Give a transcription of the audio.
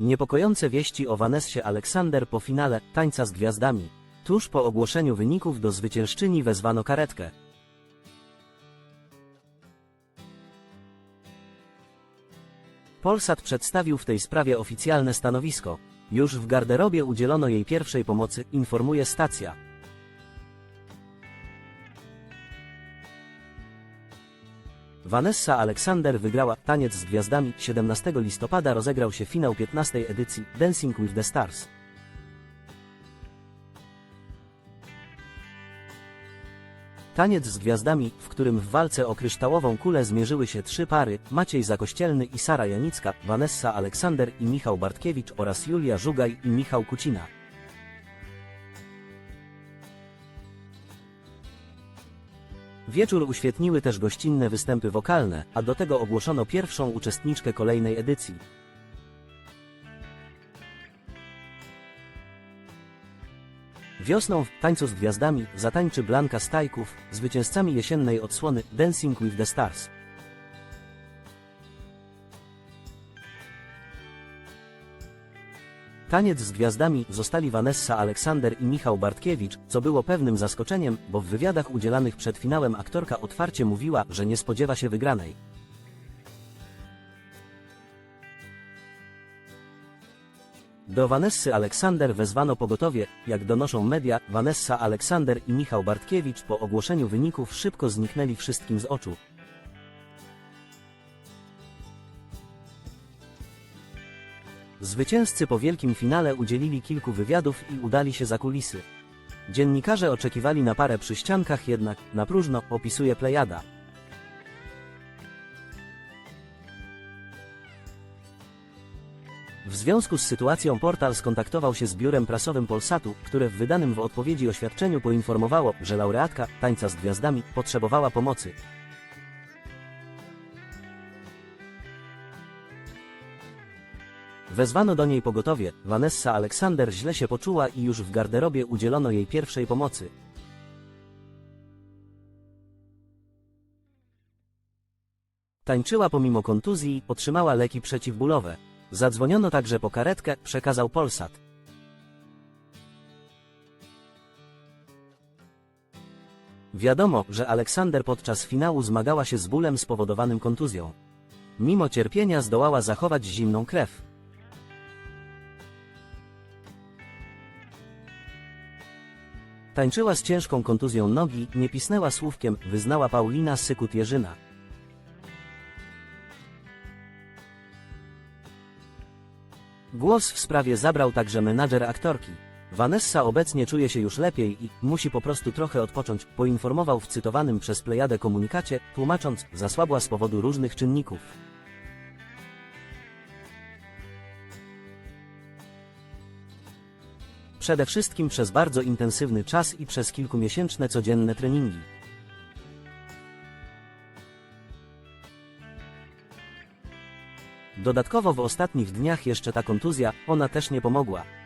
Niepokojące wieści o Vanessie Aleksander po finale Tańca z Gwiazdami. Tuż po ogłoszeniu wyników do zwyciężczyni wezwano karetkę. Polsat przedstawił w tej sprawie oficjalne stanowisko. Już w garderobie udzielono jej pierwszej pomocy, informuje stacja. Vanessa Alexander wygrała Taniec z Gwiazdami. 17 listopada rozegrał się finał 15 edycji Dancing with the Stars. Taniec z Gwiazdami, w którym w walce o kryształową kulę zmierzyły się trzy pary, Maciej Zakościelny i Sara Janicka, Vanessa Aleksander i Michał Bartkiewicz oraz Julia Żugaj i Michał Kucina. Wieczór uświetniły też gościnne występy wokalne, a do tego ogłoszono pierwszą uczestniczkę kolejnej edycji. Wiosną w Tańcu z Gwiazdami zatańczy Blanka Stajków, zwycięzcami jesiennej odsłony Dancing with the Stars. Taniec z gwiazdami zostali Vanessa Aleksander i Michał Bartkiewicz, co było pewnym zaskoczeniem, bo w wywiadach udzielanych przed finałem aktorka otwarcie mówiła, że nie spodziewa się wygranej. Do Vanessy Aleksander wezwano pogotowie, jak donoszą media, Vanessa Aleksander i Michał Bartkiewicz po ogłoszeniu wyników szybko zniknęli wszystkim z oczu. Zwycięzcy po wielkim finale udzielili kilku wywiadów i udali się za kulisy. Dziennikarze oczekiwali na parę przy ściankach, jednak na próżno opisuje Plejada. W związku z sytuacją portal skontaktował się z biurem prasowym Polsatu, które w wydanym w odpowiedzi oświadczeniu poinformowało, że laureatka Tańca z Gwiazdami potrzebowała pomocy. Wezwano do niej pogotowie, Vanessa Aleksander źle się poczuła i już w garderobie udzielono jej pierwszej pomocy. Tańczyła pomimo kontuzji, otrzymała leki przeciwbólowe. Zadzwoniono także po karetkę, przekazał Polsat. Wiadomo, że Aleksander podczas finału zmagała się z bólem spowodowanym kontuzją. Mimo cierpienia zdołała zachować zimną krew. Tańczyła z ciężką kontuzją nogi, nie pisnęła słówkiem, wyznała Paulina Sykut-Jerzyna. Głos w sprawie zabrał także menadżer aktorki. Vanessa obecnie czuje się już lepiej i musi po prostu trochę odpocząć, poinformował w cytowanym przez Plejadę komunikacie, tłumacząc, zasłabła z powodu różnych czynników. Przede wszystkim przez bardzo intensywny czas i przez kilkumiesięczne codzienne treningi. Dodatkowo w ostatnich dniach jeszcze ta kontuzja, ona też nie pomogła.